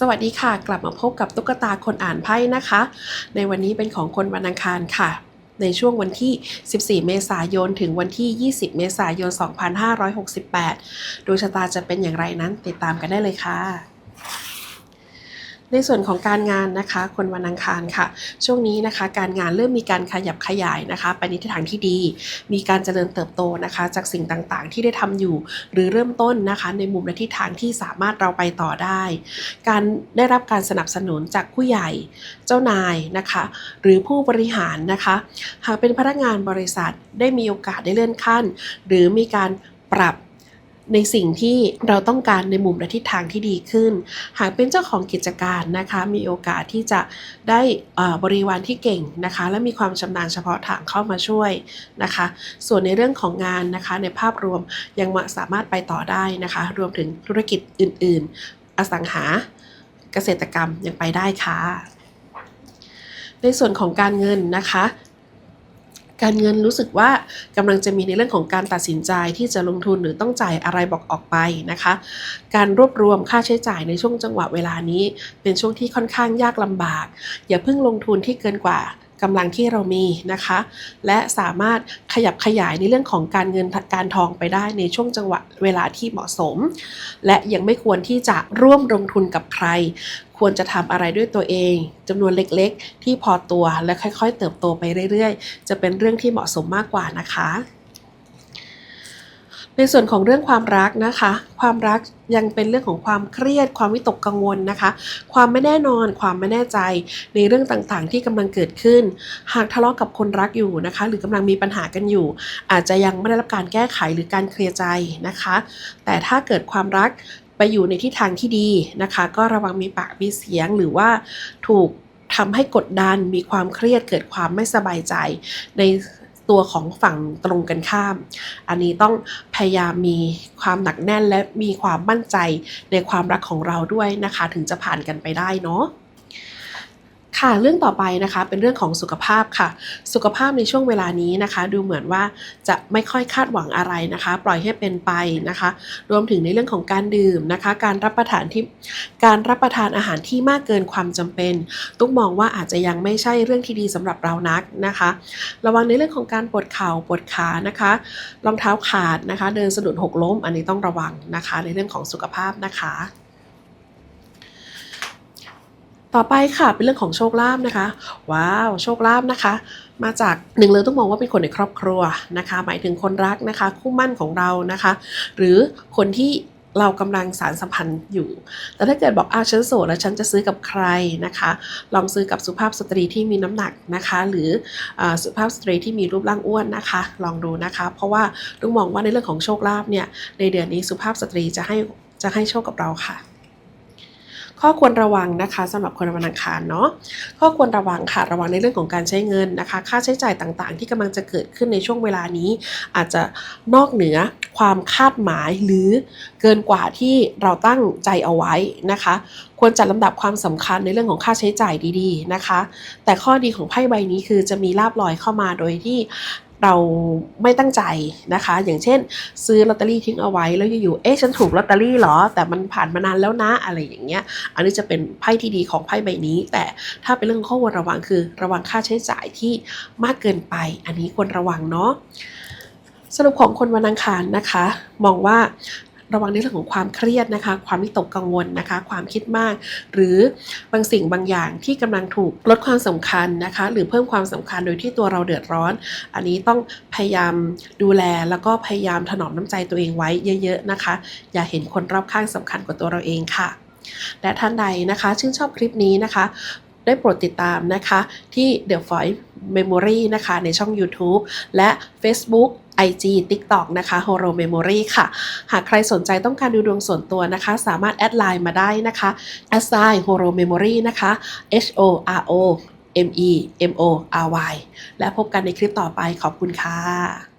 สวัสดีค่ะ กลับมาพบกับตุ๊กตาคนอ่านไพ่นะคะ ในวันนี้เป็นของคนวันอังคารค่ะ ในช่วงวันที่ 14 เมษายน ถึงวันที่ 20 เมษายน 2568 ดวงชะตาจะเป็นอย่างไรนั้นติดตามกันได้เลยค่ะ ในส่วนของการงานนะคะ คนวันอังคารค่ะ ช่วงนี้นะคะ การงานเริ่มมีการขยับขยายนะคะ ไปในทิศทางที่ดี มีการเจริญเติบโตนะคะ จากสิ่งต่างๆ ที่ได้ทำอยู่ หรือเริ่มต้นนะคะ ในมุมและทิศทางที่สามารถเราไปต่อได้ การได้รับการสนับสนุนจากผู้ใหญ่เจ้านายนะคะ หรือผู้บริหารนะคะ หากเป็นพนักงานบริษัทได้มีโอกาสได้เลื่อนขั้น หรือมีการปรับ ในสิ่งที่เราต้องการในมุมและทิศทางที่ดีขึ้น หากเป็นเจ้าของกิจการนะคะ มีโอกาสที่จะได้บริวารที่เก่งนะคะ และมีความชำนาญเฉพาะทางเข้ามาช่วยนะคะ ส่วนในเรื่องของงานนะคะ ในภาพรวมยังสามารถไปต่อได้นะคะ รวมถึงธุรกิจอื่น ๆ อสังหาเกษตรกรรมยังไปได้ค่ะในส่วนของการเงินนะคะ การเงินรู้สึกว่ากำลังจะมีในเรื่องของการตัดสินใจที่จะลงทุนหรือต้องจ่ายอะไรบอกออกไปนะคะ การรวบรวมค่าใช้จ่ายในช่วงจังหวะเวลานี้ เป็นช่วงที่ค่อนข้างยากลำบาก อย่าเพิ่งลงทุนที่เกินกว่า กำลังที่เรามีนะคะ และสามารถขยับขยายในเรื่องของการเงินการทองไปได้ในช่วงจังหวะเวลาที่เหมาะสม และยังไม่ควรที่จะร่วมลงทุนกับใคร ควรจะทำอะไรด้วยตัวเองจำนวนเล็กๆ ที่พอตัวและค่อยๆ เติบโตไปเรื่อยๆ จะเป็นเรื่องที่เหมาะสมมากกว่านะคะ ในส่วนของเรื่องความรักนะคะ ความรักยังเป็นเรื่องของความเครียด ความวิตกกังวลนะคะ ความไม่แน่นอน ความไม่แน่ใจในเรื่องต่างๆ ที่กำลังเกิดขึ้น หากทะเลาะกับคนรักอยู่นะคะ หรือกำลังมีปัญหากันอยู่ อาจจะยังไม่ได้รับการแก้ไขหรือการเคลียร์ใจนะคะ แต่ถ้าเกิดความรักไปอยู่ในทิศทางที่ดีนะคะ ก็ระวังมีปากมีเสียงหรือว่าถูกทำให้กดดันมีความเครียดเกิดความไม่สบายใจใน ตัวของฝั่งตรงกันข้าม อันนี้ต้องพยายามมีความหนักแน่นและมีความมั่นใจในความรักของเราด้วยนะคะ ถึงจะผ่านกันไปได้เนาะ ค่ะเรื่องต่อไปนะคะเป็นเรื่องของสุขภาพค่ะ สุขภาพในช่วงเวลานี้นะคะ ดูเหมือนว่าจะไม่ค่อยคาดหวังอะไรนะคะ ปล่อยให้เป็นไปนะคะ รวมถึงในเรื่องของการดื่มนะคะ การรับประทานที่การรับประทานอาหารที่มากเกินความจำเป็น ตุ๊กมองว่าอาจจะยังไม่ใช่เรื่องที่ดีสำหรับเรานักนะคะ ระวังในเรื่องของการปวดเข่าปวดขานะคะรองเท้าขาดนะคะ เดินสะดุดหกล้ม อันนี้ต้องระวังนะคะ ในเรื่องของสุขภาพนะคะ ต่อไปค่ะเป็นเรื่องของโชคลาภนะคะ ว้าวโชคลาภนะคะ มาจากหนึ่งเลยต้องมองว่าเป็นคนในครอบครัวนะคะ หมายถึงคนรักนะคะ คู่มั่นของเรานะคะ หรือคนที่เรากำลังสารสัมพันธ์อยู่ แต่ถ้าเกิดบอกอ้าวฉันโสดแล้วฉันจะซื้อกับใครนะคะ ลองซื้อกับสุภาพสตรีที่มีน้ำหนักนะคะ หรืออสุภาพสตรีที่มีรูปร่างอ้วนนะคะ ลองดูนะคะ เพราะว่าต้องมองว่าในเรื่องของโชคลาภเนี่ย ในเดือนนี้สุภาพสตรีจะให้จะให้โชคกับเราค่ะ ข้อควรระวังนะคะสำหรับคนวันอังคารเนาะข้อควรระวังค่ะระวังในเรื่องของการใช้เงินนะคะ ค่าใช้จ่ายต่างๆ ที่กำลังจะเกิดขึ้นในช่วงเวลานี้ อาจจะนอกเหนือความคาดหมายหรือเกินกว่าที่เราตั้งใจเอาไว้นะคะ ควรจัดลำดับความสำคัญในเรื่องของค่าใช้จ่ายดีๆนะคะ แต่ข้อดีของไพ่ใบนี้คือจะมีลาบลอยเข้ามาโดยที่ เราไม่ตั้งใจนะคะ อย่างเช่น ซื้อลอตเตอรี่ทิ้งเอาไว้แล้วอยู่ๆเอ๊ะฉันถูกลอตเตอรี่เหรอ แต่มันผ่านมานานแล้วนะอะไรอย่างเงี้ย อันนี้จะเป็นไพ่ที่ดีของไพ่ใบนี้ แต่ถ้าเป็นเรื่องข้อควรระวังคือ ระวังค่าใช้จ่ายที่มากเกินไป อันนี้ควรระวังเนาะสรุปของคนวันอังคารนะคะ มองว่า ระวังในเรื่องของความเครียดนะคะ ความวิตกกังวลนะคะ ความคิดมาก หรือบางสิ่งบางอย่างที่กำลังถูกลดความสำคัญนะคะ หรือเพิ่มความสำคัญโดยที่ตัวเราเดือดร้อน อันนี้ต้องพยายามดูแลแล้วก็พยายามถนอมน้ำใจตัวเองไว้เยอะๆนะคะ อย่าเห็นคนรอบข้างสำคัญกว่าตัวเราเองค่ะ และท่านใดนะคะ ชื่นชอบคลิปนี้นะคะได้โปรดติดตามนะคะที่ The Voice Memory นะคะในช่อง YouTube และ Facebook IG TikTok นะคะ Horo Memory ค่ะ หากใครสนใจต้องการดูดวงส่วนตัวนะคะ สามารถแอดไลน์มาได้นะคะ a s s i Horo Memory นะคะ H O R O M E M O R Y และพบกันในคลิปต่อไปขอบคุณค่ะ